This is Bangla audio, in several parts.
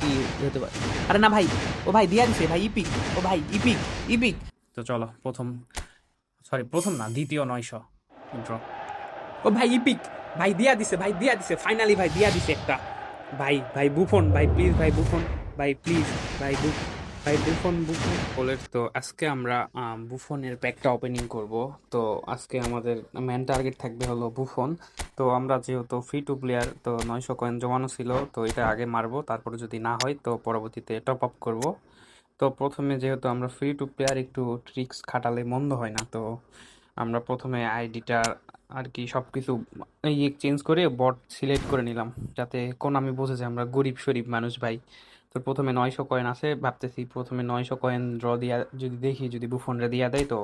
কি হতে পারে? আরে না ভাই, ও ভাই দিয়া দিছে ভাই ইপিক ও ভাই ইপিক ইপিক তো চলো, প্রথম সরি প্রথম না, দ্বিতীয় নয়শো। ড্র ও ভাই ইপিক ভাই দিয়া দিছে, ভাই দিয়া দিছে ফাইনালি ভাই দিয়া দিছে একটা। ভাই ভাই বুফন, ভাই প্লিজ ভাই বুফন, ভাই প্লিজ ভাই বুফ ভাই বুফন বুফন বলের তো, আজকে আমরা বুফনের প্যাকটা ওপেনিং করব। তো আজকে আমাদের মেন টার্গেট থাকবে হলো বুফন তো আমরা যেহেতু ফ্রি টু প্লেয়ার তো নয়শো কয়েন জমানো ছিল, তো এটা আগে মারবো, তারপরে যদি না হয়, তো পরবর্তীতে টপ আপ করব। তো প্রথমে যেহেতু আমরা ফ্রি টু প্লেয়ার একটু ট্রিক্স খাটালে মন্দ হয় না, তো আমরা প্রথমে আইডিটা আর কি সব কিছু ইয়ে চেঞ্জ করে বট সিলেক্ট করে নিলাম, যাতে কোন আমি বোঝে যে আমরা গরিব শরীফ মানুষ ভাই। তো প্রথমে নয়শো কয়েন আছে, ভাবতেছি প্রথমে নয়শো কয়েন ড্র দিয়া, যদি দেখি, যদি বুফনরে দিয়া দেয়, তো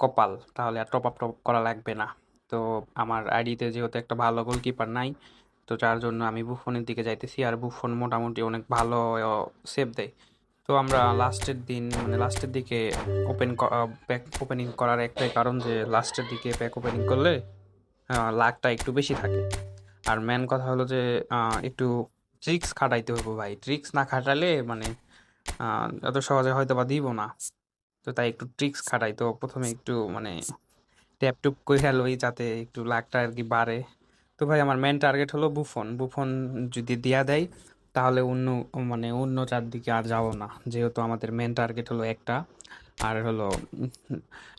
কপাল, তাহলে আর টপ আপ টপ করা লাগবে না। তো আমার আইডিতে যেহেতু একটা ভালো গোলকিপার নাই, তো যার জন্য আমি বুফনের দিকে যাইতেছি, আর বুফন মোটামুটি অনেক ভালো সেভ দেয়। তো আমরা লাস্টের দিন মানে লাস্টের দিকে ওপেন প্যাক ওপেনিং করার একটাই কারণ যে লাস্টের দিকে প্যাক ওপেনিং করলে লাখটা একটু বেশি থাকে। আর মেন কথা হলো যে একটু ট্রিক্স খাটাইতে হইব ভাই। ট্রিক্স না খাটালে মানে এত সহজে হয়তো বা দিব না। তো তাই একটু ট্রিক্স খাটাই। তো প্রথমে একটু মানে ট্যাপ টুপ করে লই যাতে একটু লাখটা আর কি বাড়ে। তো ভাই আমার মেন টার্গেট হলো বুফন। বুফন যদি দেয়া দেয়, তাহলে অন্য মানে অন্য চারদিকে আর যাব না। যেহেতু আমাদের মেন টার্গেট হলো একটা। আর হলো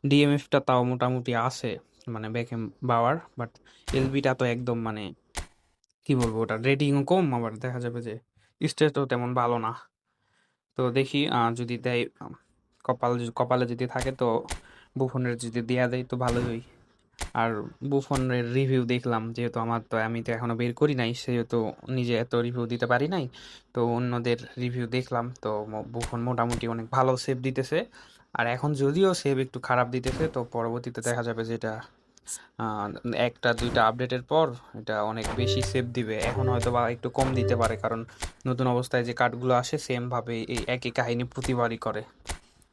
ডিএমএফটা তাও মোটামুটি আছে মানে ব্যাকএম বাওয়ার। বাট এলবিটা তো একদম মানে কি বলব ওটা? রেটিংও কম আবার দেখা যাবে যে স্টেটও তেমন ভালো না। তো দেখি যদি দেয় কপাল কপালে যদি থাকে তো বুফনের যদি দেয়া দেয় তো ভালো ভালোই। আর বুফনের রিভিউ দেখলাম যেহেতু আমার তো আমি তো এখনও বের করি নাই সেহেতু নিজে এত রিভিউ দিতে পারি নাই। তো অন্যদের রিভিউ দেখলাম তো বুফন মোটামুটি অনেক ভালো সেভ দিতেছে। আর এখন যদিও সেভ একটু খারাপ দিতেছে তো পরবর্তীতে দেখা যাবে যে এটা আহ, একটা, দুইটা আপডেটের পর এটা অনেক বেশি সেভ দিবে। এখন হয়তো বা একটু কম দিতে পারে, কারণ নতুন অবস্থায় যে কার্ডগুলো আসে সেম ভাবে এই একই কাহিনী প্রতিবারই করে।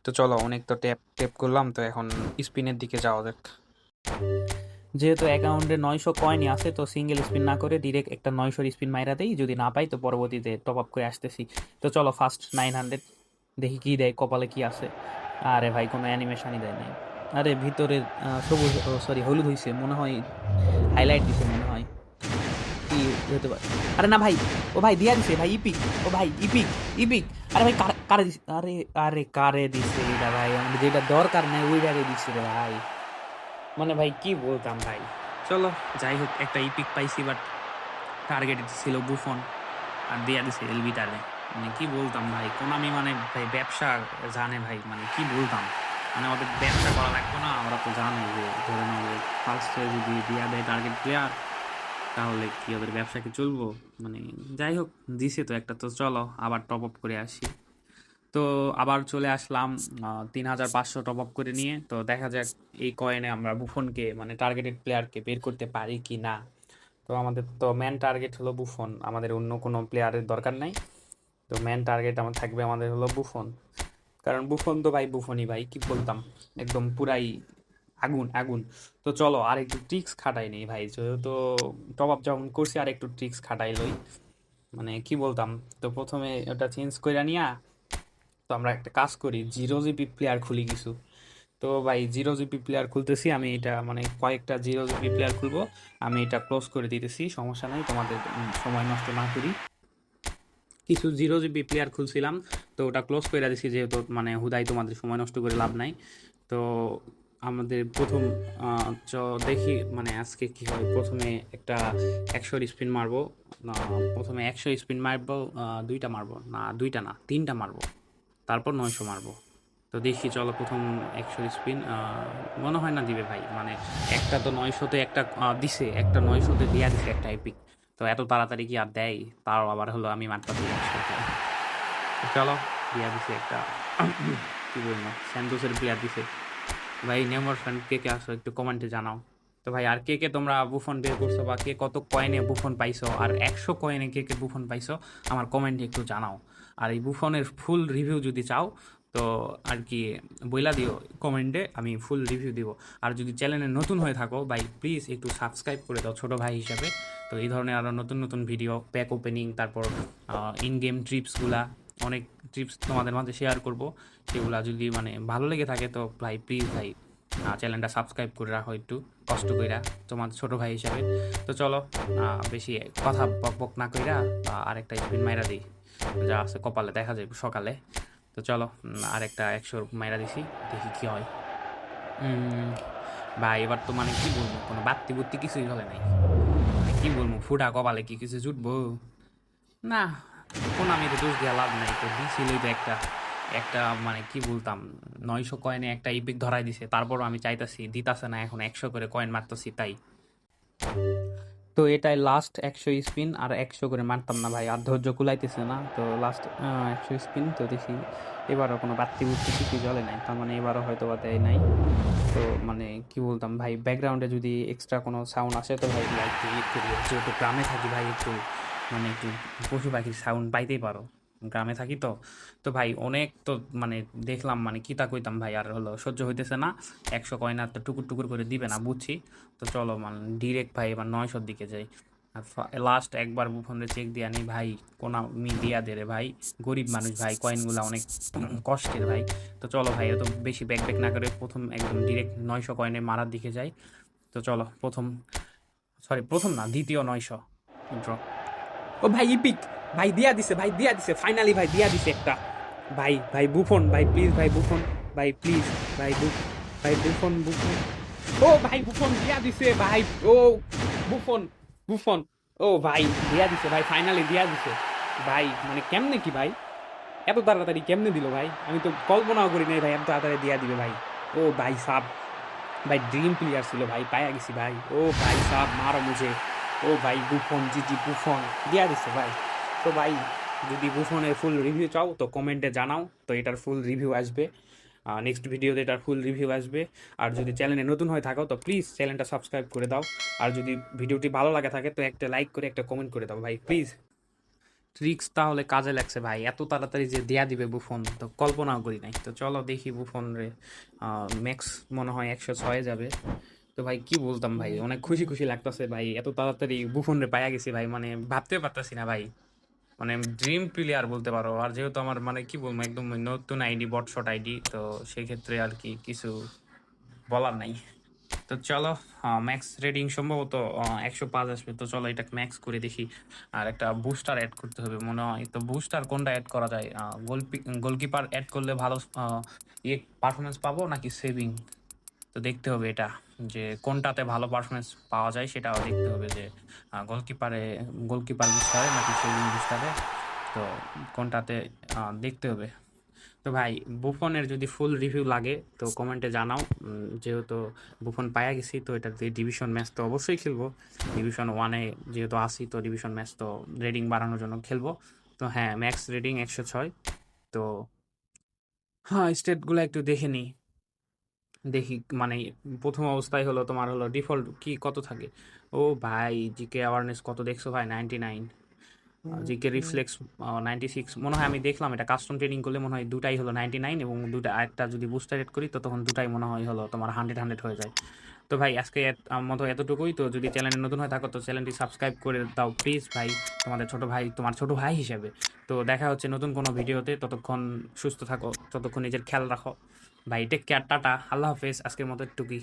তো চলো, অনেক তো ট্যাপ ট্যাপ করলাম, তো এখন স্পিনের দিকে যাওয়া যাক। যেহেতু অ্যাকাউন্টে নয়শো কয়েনই আছে, তো সিঙ্গেল স্পিন না করে ডিরেক্ট একটা নয়শোর স্পিন মাইরা দেই। যদি না পাই, তো পরবর্তীতে টপ আপ করে আসতেছি। তো চলো ফার্স্ট নাইন হান্ড্রেড দেখি কি দেয়, কপালে কি আছে। আরে ভাই, কোনো অ্যানিমেশনই দেয় নাই। আরে ভিতরের সবুজ সরি হলুদ হয়েছে মনে হয় হাইলাইট দিছে, মনে হয়। কি হতে পারে? আরে না ভাই, ও ভাই দিয়া দিছে, ভাই ইপিক ও ভাই ইপিক ইপিক আরে ভাই, কার- দিছে? আরে আরে কারে দিছে এটা ভাই? আমাদের যেটা দরকার নাই, ওই ওইটারে দিছে রে ভাই। মানে ভাই, কি বলতাম ভাই? চলো, যাই হোক, একটা ইপিক পাইছি বাট টার্গেট ছিল বুফন আর দিয়া দিছে এলবিটারে মানে কি বলতাম ভাই? কোনামি মানে ভাই, ব্যবসা জানে ভাই মানে কি বলতাম? মানে ওদের ব্যবসা করা লাগতো না, আমরা তো জানি যে ধরে যে ফার্স্টে যদি দিয়া দেয় টার্গেট প্লেয়ার তাহলে কি ওদের ব্যবসা কি চলবো? মানে যাই হোক, দিছে তো একটা, তো চলো আবার টপ আপ করে আসি। তো আবার চলে আসলাম তিন হাজার পাঁচশো টপ আপ করে নিয়ে। তো দেখা যাক এই কয়েনে আমরা বুফনকে মানে টার্গেটেড প্লেয়ারকে বের করতে পারি কি না। তো আমাদের তো ম্যান টার্গেট হলো বুফন আমাদের অন্য কোনো প্লেয়ারের দরকার নাই। তো ম্যান টার্গেট আমার থাকবে আমাদের হলো বুফন কারণ বুফন তো ভাই বুফনই ভাই, কি বলতাম? একদম পুরাই আগুন আগুন। তো চলো আর একটু ট্রিক্স খাটাই নেই ভাই, যেহেতু টপ আপ যখন করছি আর একটু ট্রিক্স খাটাই লই। মানে কি বলতাম, তো প্রথমে ওটা চেঞ্জ করে নিয়া, তো আমরা একটা কাজ করি জিরো জিবি প্লেয়ার খুলি কিছু। তো ভাই জিরো জিবি প্লেয়ার খুলতেছি, আমি এটা মানে কয়েকটা জিরো জিবি প্লেয়ার খুলবো, আমি এটা ক্লোজ করে দিতেছি, সমস্যা নাই, তোমাদের সময় নষ্ট না করি। কিছু জিরো জিবি প্লেয়ার খুলছিলাম, তো ওটা ক্লোজ করে দিছি যেহেতু মানে হুদাই তোমাদের সময় নষ্ট করে লাভ নাই। তো আমাদের প্রথম চ, দেখি মানে আজকে কি হয়। প্রথমে একটা একশোর স্পিন মারবো প্রথমে একশো স্পিন মারবো দুইটা মারবো, না, দুইটা না, তিনটা মারবো, তারপর নয়শো মারবো। তো দেখি, চলো প্রথম একশো স্পিন মনে হয় না দিবে ভাই মানে একটা তো নয়শোতে একটা দিছে, একটা নয়শোতে দিয়া দিছে একটা এপিক তো এত তাড়াতাড়ি কি আর দেয়? তাও আবার হলো আমি তো চলো। দিয়া দিছে একটা কি বলব স্যান্ডোসের প্লেয়ার দিছে। ভাই নেমর ফ্যান কে কে আসো একটু কমেন্টে জানাও। তো ভাই আর কে কে তোমরা বুফন বের করছ বা কে কত কয়েনে বুফন পাইছো আর একশো কয়েনে কে কে বুফন পাইছো আমার কমেন্টে একটু জানাও। আর এই বুফনের ফুল রিভিউ যদি চাও তো আর কি বইলা দিও, কমেন্টে আমি ফুল রিভিউ দিব। আর যদি চ্যানেলে নতুন হয়ে থাকো, ভাই প্লিজ একটু সাবস্ক্রাইব করে দাও ছোট ভাই হিসাবে। তো এই ধরনের আরও নতুন নতুন ভিডিও প্যাক ওপেনিং তারপর ইন গেম ট্রিপসগুলা অনেক ট্রিপস তোমাদের মাঝে শেয়ার করব। সেগুলা যদি মানে ভালো লেগে থাকে, তো ভাই প্লিজ ভাই চ্যানেলটা সাবস্ক্রাইব করে রাখো একটু, কষ্ট কইরা তোমার ছোট ভাই হিসাবে। তো চলো বেশি কথা বক বক না কইরা আরেকটা স্পিন মাইরা দিই। যা আছে কপালে, দেখা যাবে সকালে। তো চলো উম, আরেকটা একশো মাইরা দিছি দেখি কি হয়। ভাই এবার তো মানে কি বলব কোনো বাত্তি বুত্তি কিছুই হবে নাই। মানে কি বলব ফুটা কপালে কি কিছু জুটবো? না কোন আমি তো দোষ দেওয়া লাভ নাই তো দিছিলই তো একটা একটা মানে কি বলতাম নয়শো কয়েনে একটা ইপিক ধরাই দিছে। তারপরও আমি চাইতাছি দিতাছে না এখন একশো করে কয়েন মারতেছি তাই। তো এটাই লাস্ট একশো স্পিন আর একশো করে মারতাম না ভাই। আর ধৈর্য কুলাইতেছে না, তো লাস্ট একশো স্পিন তো দেখি। এবারও কোনো বাত্তি বুদ্ধি কিছু জলে নাই, তার মানে এবারও হয়তো বা দেয় নাই। তো মানে কি বলতাম ভাই ব্যাকগ্রাউন্ডে যদি এক্সট্রা কোনো সাউন্ড আসে তো ভাই, একটু ইয়ে করি যেহেতু গ্রামে থাকি ভাই, একটু মানে একটু পশু পাখির সাউন্ড পাইতেই পারো। গ্রামে থাকি তো তো ভাই অনেক তো মানে দেখলাম মানে কিতা কইতাম ভাই, আর হলো সহ্য হইতেছে না। একশো কয়েন তো টুকুর টুকুর করে দিবে না, বুঝছি। তো চলো মানে ডিরেক্ট ভাই এবার নয়শোর দিকে যাই। আর লাস্ট একবার ফোনে চেক দিয়ে আনি ভাই, কোনা মি দিয়া দে রে ভাই। গরিব মানুষ ভাই কয়েনগুলো অনেক কষ্টের ভাই। তো চলো ভাই, এত বেশি ব্যাক ব্যাক না করে প্রথম একদম ডিরেক্ট নয়শো কয়েনে মারার দিকে যাই। তো চলো প্রথম সরি প্রথম না, দ্বিতীয় নয়শো। ড্র ও ভাই ইপিক ভাই দিয়া দিছে, ভাই দিয়া দিছে ফাইনালি ভাই দিয়া দিছে একটা। ভাই ভাই বুফন, ভাই প্লিজ ভাই বুফন, ভাই প্লিজ ভাই বুফ, ভাই বুফন বুফন। ও ভাই বুফন দিয়া দিছে, ভাই, ও বুফন বুফন। ও ভাই দিয়া দিছে, ভাই ফাইনালি দিয়া দিছে। ভাই মানে কেমনে কি ভাই? এত তাড়াতাড়ি কেমনে দিল ভাই? আমি তো কল্পনাও করি নাই ভাই, এত তাড়াতাড়ি দিয়া দিবে ভাই। ও ভাই সাব ভাই ড্রিম প্লেয়ার ছিল ভাই, পায়া গেছি ভাই। ও ভাই সাব মারো মুঝে। ও ভাই বুফন জিজি বুফন দিয়া দিছে ভাই। তো ভাই, যদি বুফনের ফুল রিভিউ চাও, তো কমেন্টে জানাও, তো এটার ফুল রিভিউ আসবে। নেক্সট ভিডিওতে এটার ফুল রিভিউ আসবে। আর যদি চ্যানেলে নতুন হয়ে থাকো, তো প্লিজ চ্যানেলটা সাবস্ক্রাইব করে দাও। আর যদি ভিডিওটি ভালো লাগে থাকে, তো একটা লাইক করে, একটা কমেন্ট করে দাও, ভাই প্লিজ ট্রিক্স তাহলে কাজে লাগছে, ভাই। এত তাড়াতাড়ি যে দেয়া দিবে বুফন তো কল্পনাও করি নাই। তো চলো দেখি বুফন রে ম্যাক্স মনে হয় একশো ছয়ে যাবে। তো ভাই কি বলতাম ভাই? অনেক খুশি খুশি লাগতেছে ভাই। এত তাড়াতাড়ি বুফন রে পাইয়া গেছি ভাই। মানে ভাবতে পারতাছি না ভাই। মানে ড্রিম প্লেয়ার বলতে পারো। আর যেহেতু আমার মানে কি বলব একদম নতুন আইডি বটশট আইডি তো সেক্ষেত্রে আর কি কিছু বলার নাই। তো চলো ম্যাক্স রেটিং সম্ভবত একশো পাঁচ আসবে। তো চলো এটা ম্যাক্স করে দেখি। আর একটা বুস্টার অ্যাড করতে হবে মনে হয়। তো বুস্টার কোনটা অ্যাড করা যায়? গোলকিপার অ্যাড করলে ভালো ইয়ে পারফরমেন্স পাবো নাকি সেভিং তো দেখতে হবে এটা। যে কোনটাতে ভালো পারফরমেন্স পাওয়া যায় সেটাও দেখতে হবে যে গোলকিপারে গোলকিপার বুস্টারে নাকি সেভিং বুস্টারে তো কোনটাতে দেখতে হবে। তো ভাই, বুফনের যদি ফুল রিভিউ লাগে, তো কমেন্টে জানাও। যেহেতু বুফন পায়া গেছি, তো এটা ডিভিশন ম্যাচ তো অবশ্যই খেলব। ডিভিশন ওয়ানে যেহেতু আসি তো ডিভিশন ম্যাচ তো রেডিং বাড়ানোর জন্য খেলব। তো হ্যাঁ ম্যাক্স রেডিং একশো ছয়। তো হ্যাঁ স্টেটগুলো একটু দেখে নিই। দেখি মানে প্রথম অবস্থায় হলো তোমার হলো ডিফল্ট কি কত থাকে? ও ভাই জিকে অ্যাওয়ারনেস কত দেখছ ভাই? Ninety nine GK reflex ninety six মনে হয় আমি দেখলাম এটা কাস্টম ট্রেনিং করলে মনে হয় দুটাই হলো নাইনটি নাইন এবং দুটা আরেকটা যদি বুস্টার রেট করি তো তখন দুটাই মনে হয় হলো তোমার হান্ড্রেড হান্ড্রেড হয়ে যায়। তো ভাই আজকে মতো এতটুকুই। তো যদি চ্যানেলে নতুন হয়ে থাকো তো চ্যানেলটি সাবস্ক্রাইব করে দাও প্লিজ ভাই তোমাদের ছোট ভাই তোমার ছোট ভাই হিসেবে। তো দেখা হচ্ছে নতুন কোনো ভিডিওতে ততক্ষণ সুস্থ থাকো ততক্ষণ নিজের খেয়াল রাখো। ভাই টেক কেয়ার টাটা? আল্লাহ হাফেজ আজকের মতো একটুকুই